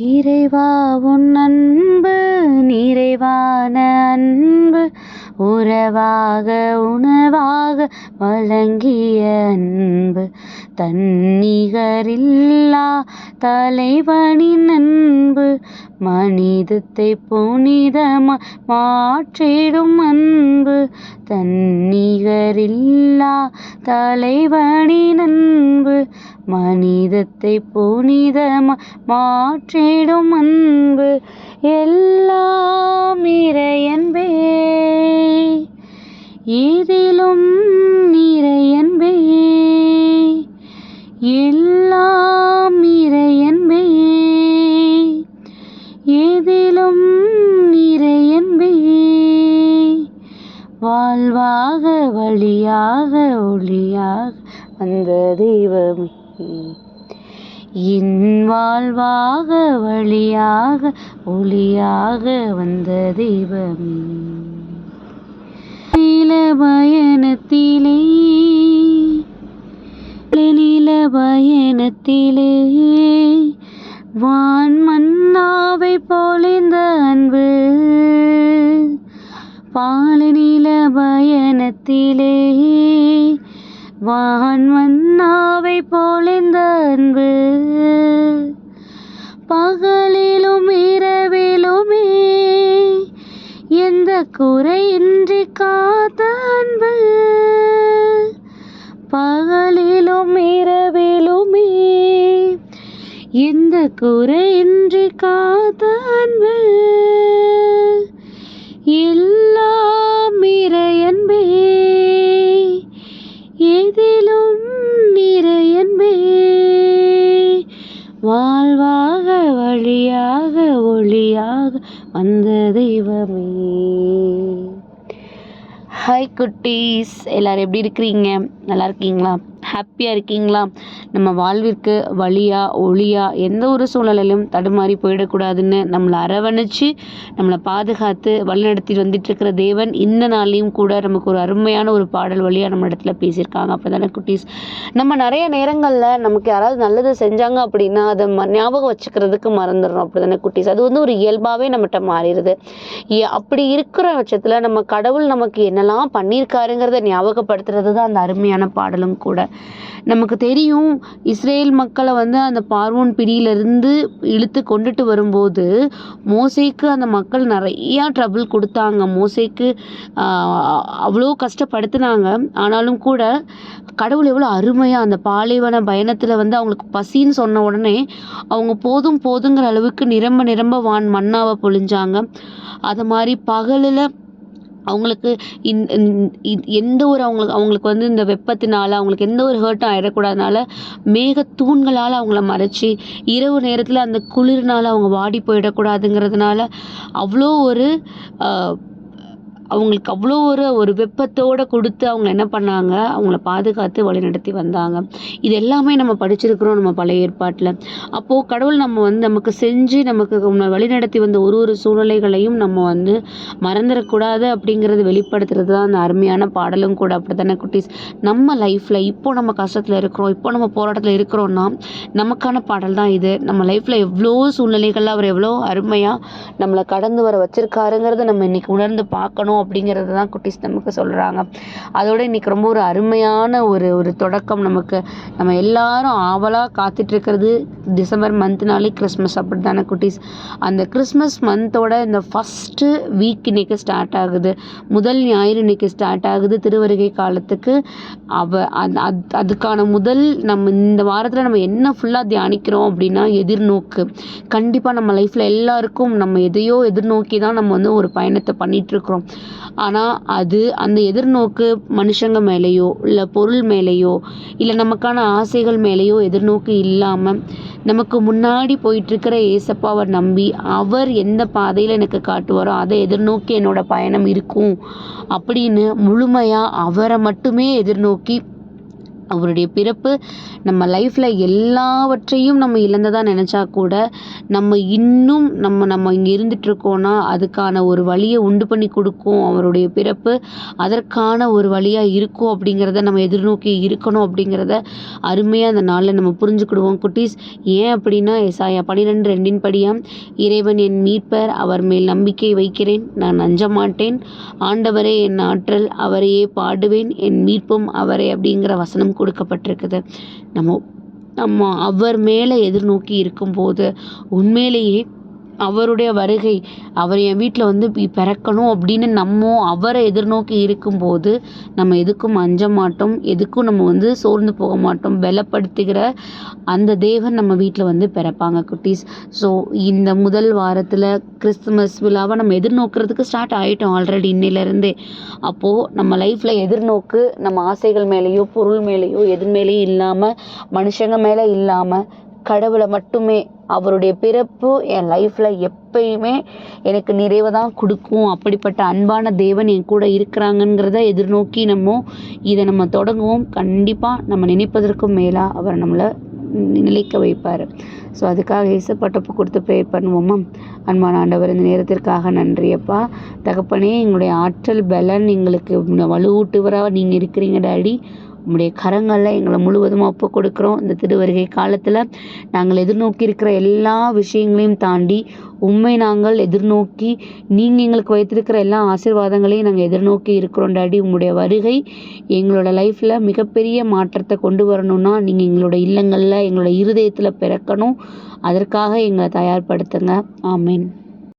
இறைவா உன் அன்பு நிறைவான அன்பு உறவாக உணவாக வழங்கிய அன்பு. தன்னிகரில்லா தலைவனின் அன்பு மனிதத்தை புனிதமா மாற்றிடும் அன்பு. தன்னிகரில்லா தலைவனின் அன்பு மனிதத்தை புனிதமா மாற்றிடும் அன்பு. எல்லாம் இறையன்பே இதிலும் நிறையன்பே எல்லாம் வாழ்வாக வழியாக ஒளியாக வந்த தெய்வமே. என் வாழ்வாக வழியாக ஒளியாக வந்த தெய்வமே. நீல பயணத்திலே நீல பயணத்திலே வான் மன்னாவை பொழிந்த அன்பு பாலை பயணத்திலே வான் போலிந்த அன்பு. பகலிலும் இரவிலுமே எந்த குறையின்றி காத்த அன்பு. பகலிலும் இரவிலுமே எந்த குறையின்றி காத்த அன்பு. வந்த தெய்வமே ஹாய் குட்டீஸ். எல்லோரும் எப்படி இருக்கிறீங்க? நல்லா இருக்கீங்களா? ஹாப்பியாக இருக்கீங்களா? நம்ம வாழ்விற்கு வழியா ஒளியா எந்த ஒரு சூழ்நிலையிலும் தடுமாறி போயிடக்கூடாதுன்னு நம்மளை அரவணைச்சு நம்மளை பாதுகாத்து வழிநடத்திட்டு வந்துட்டு இருக்கிற தேவன் இந்த நாளையும் கூட நமக்கு ஒரு அருமையான ஒரு பாடல் வழியாக நம்ம இடத்துல பேசியிருக்காங்க. அப்போ தானே குட்டீஸ்? நம்ம நிறைய நேரங்களில் நமக்கு யாராவது நல்லது செஞ்சாங்க அப்படின்னா அதை ம ஞாபகம் வச்சுக்கிறதுக்கு மறந்துடுறோம். அப்படி தானே குட்டீஸ்? அது வந்து ஒரு இயல்பாகவே நம்மகிட்ட மாறிடுது. ஏ- அப்படி இருக்கிற பட்சத்தில் நம்ம கடவுள் நமக்கு என்னெல்லாம் பண்ணியிருக்காருங்கிறத ஞாபகப்படுத்துறது தான் அந்த அருமையான பாடலும் கூட. நமக்கு தெரியும் இஸ்ரேல் மக்களை வந்து அந்த பார்வோன் பிடியிலிருந்து இழுத்து கொண்டுட்டு வரும்போது மோசைக்கு அந்த மக்கள் நிறையா ட்ரபிள் கொடுத்தாங்க. மோசைக்கு அவ்வளோ கஷ்டப்படுத்துனாங்க. ஆனாலும் கூட கடவுள் எவ்வளோ அருமையாக அந்த பாலைவன பயணத்தில் வந்து அவங்களுக்கு பசின்னு சொன்ன உடனே அவங்க போதும் போதுங்கிற அளவுக்கு நிரம்ப நிரம்ப வான் மண்ணாவை பொழிஞ்சாங்க. அது மாதிரி பகலில் அவங்களுக்கு இந் இந்- எந்த ஒரு அவங்களுக்கு அவங்களுக்கு வந்து இந்த வெப்பத்தினால அவங்களுக்கு எந்த ஒரு ஹர்ட்டும் ஆயிடக்கூடாதனால மேகத்தூண்களால் அவங்கள மறைச்சி இரவு நேரத்தில் அந்த குளிர்னால் அவங்க வாடி போயிடக்கூடாதுங்கிறதுனால அவ்வளோ ஒரு அவங்களுக்கு அவ்வளோ ஒரு ஒரு வெப்பத்தோடு கொடுத்து அவங்க என்ன பண்ணாங்க? அவங்கள பாதுகாத்து வழிநடத்தி வந்தாங்க. இது எல்லாமே நம்ம படிச்சிருக்கிறோம் நம்ம பழைய ஏற்பாட்டில். அப்போது கடவுள் நம்ம வந்து நமக்கு செஞ்சு நமக்கு நம்ம வழிநடத்தி வந்த ஒரு ஒரு சூழ்நிலைகளையும் நம்ம வந்து மறந்துடக்கூடாது அப்படிங்கிறது வெளிப்படுத்துறது தான் அந்த அருமையான பாடலும் கூட அப்படி தானே குட்டீஸ்? நம்ம லைஃப்பில் இப்போ நம்ம கஷ்டத்தில் இருக்கிறோம் இப்போ நம்ம போராட்டத்தில் இருக்கிறோன்னா நமக்கான பாடல் தான் இது. நம்ம லைஃப்பில் எவ்வளோ சூழ்நிலைகளில் அவர் எவ்வளோ அருமையாக நம்மளை கடந்து வர வச்சுருக்காருங்கிறத நம்ம இன்றைக்கி உணர்ந்து பார்க்கணும் அப்படிங்கிறது தான் குட்டீஸ் நமக்கு சொல்கிறாங்க அதோட இன்னைக்கு ரொம்ப ஒரு அருமையான ஒரு ஒரு தொடக்கம் நமக்கு. நம்ம எல்லாரும் ஆவலாக காத்துட்ருக்கிறது டிசம்பர் மந்த்னாலே கிறிஸ்மஸ் அப்படி தானே குட்டீஸ்? அந்த கிறிஸ்மஸ் மந்தோட இந்த ஃபஸ்ட்டு வீக் இன்னைக்கு ஸ்டார்ட் ஆகுது. முதல் ஞாயிறு இன்னைக்கு ஸ்டார்ட் ஆகுது திருவருகை காலத்துக்கு. அவ அதுக்கான முதல் நம்ம இந்த வாரத்தில் நம்ம என்ன ஃபுல்லாக தியானிக்கிறோம் அப்படின்னா எதிர்நோக்கு. கண்டிப்பாக நம்ம லைஃப்பில் எல்லாருக்கும் நம்ம எதையோ எதிர்நோக்கி தான் நம்ம வந்து ஒரு பயணத்தை பண்ணிகிட்ருக்குறோம் ஆனால் அது அந்த எதிர்நோக்கு மனுஷங்க மேலேயோ இல்லை பொருள் மேலேயோ இல்லை நமக்கான ஆசைகள் மேலேயோ எதிர்நோக்கு இல்லாமல் நமக்கு முன்னாடி போயிட்டுருக்கிற ஏசப்பாவை நம்பி அவர் எந்த பாதையில் எனக்கு காட்டுவாரோ அதை எதிர்நோக்கி என்னோட பயணம் இருக்கும் அப்படின்னு முழுமையாக அவரை மட்டுமே எதிர்நோக்கி அவருடைய பிறப்பு நம்ம லைஃப்பில் எல்லாவற்றையும் நம்ம இழந்ததாக நினச்சா கூட நம்ம இன்னும் நம்ம நம்ம இங்கே இருந்துகிட்ருக்கோன்னா அதுக்கான ஒரு வழியை உண்டு பண்ணி கொடுக்கும் அவருடைய பிறப்பு. அதற்கான ஒரு வழியாக இருக்கும் அப்படிங்கிறத நம்ம எதிர்நோக்கி இருக்கணும் அப்படிங்கிறத அருமையாக அந்த நாளில் நம்ம புரிஞ்சுக்கிடுவோம். குட்டீஸ் ஏன் அப்படின்னா எசாயா பன்னிரெண்டு ரெண்டின் படியாம் இறைவன் என் மீட்பர் அவர் மேல் நம்பிக்கை வைக்கிறேன். நான் அஞ்ச மாட்டேன் ஆண்டவரே என் ஆற்றல் அவரையே பாடுவேன். என் மீட்பும் அவரே அப்படிங்கிற வசனம் கொடுக்கப்பட்டிருக்குது. நம்ம நம்ம அவர் மேலே எதிர்நோக்கி இருக்கும்போது உண்மையிலேயே அவருடைய வருகை அவர் என் வீட்டில் வந்து பிறக்கணும் அப்படின்னு நம்ம அவரை எதிர்நோக்கி இருக்கும்போது நம்ம எதுக்கும் அஞ்ச மாட்டோம் எதுக்கும் நம்ம வந்து சோர்ந்து போக மாட்டோம் பலப்படுத்துகிற அந்த தேவன் நம்ம வீட்டில் வந்து பிறப்பாங்க குட்டீஸ். ஸோ இந்த முதல் வாரத்தில் கிறிஸ்துமஸ் விழாவை நம்ம எதிர்நோக்கிறதுக்கு ஸ்டார்ட் ஆகிட்டோம் ஆல்ரெடி இன்னிலேருந்தே அப்போது நம்ம லைஃப்பில் எதிர்நோக்கு நம்ம ஆசைகள் மேலேயோ பொருள் மேலேயோ எது மேலேயும் இல்லாமல் மனுஷங்க மேலே இல்லாமல் கடவுளை மட்டுமே அவருடைய பிறப்பு என் லைஃப்பில் எப்பயுமே எனக்கு நிறைவை தான் கொடுக்கும். அப்படிப்பட்ட அன்பான தேவன் என் கூட இருக்கிறாங்கங்கிறத எதிர்நோக்கி நம்ம இதை நம்ம தொடங்குவோம். கண்டிப்பாக நம்ம நினைப்பதற்கும் மேலாக அவர் நம்மளை நிலைக்க வைப்பார். ஸோ அதுக்காக இசப்பட்டப்பு கொடுத்து ப்ரே பண்ணுவோமா? அன்பான ஆண்டவர் இந்த நேரத்திற்காக நன்றியப்பா தகப்பனே எங்களுடைய ஆற்றல் பலன் எங்களுக்கு வலுவூட்டுவராக நீங்கள் இருக்கிறீங்க டாடி. உம்முடைய கரங்களில் எங்களை முழுவதுமாக ஒப்பு கொடுக்குறோம். இந்த திருவருகை காலத்தில் நாங்கள் எதிர்நோக்கி இருக்கிற எல்லா விஷயங்களையும் தாண்டி உண்மை நாங்கள் எதிர்நோக்கி நீங்கள் எங்களுக்கு வைத்திருக்கிற எல்லா ஆசீர்வாதங்களையும் நாங்கள் எதிர்நோக்கி இருக்கிறோம் டாடி. உங்களுடைய வருகை எங்களோட லைஃப்பில் மிகப்பெரிய மாற்றத்தை கொண்டு வரணும்னா நீங்கள் எங்களோட இல்லங்களில் எங்களோட இருதயத்தில் பிறக்கணும். அதற்காக எங்களை தயார்படுத்துங்க. ஆமீன்.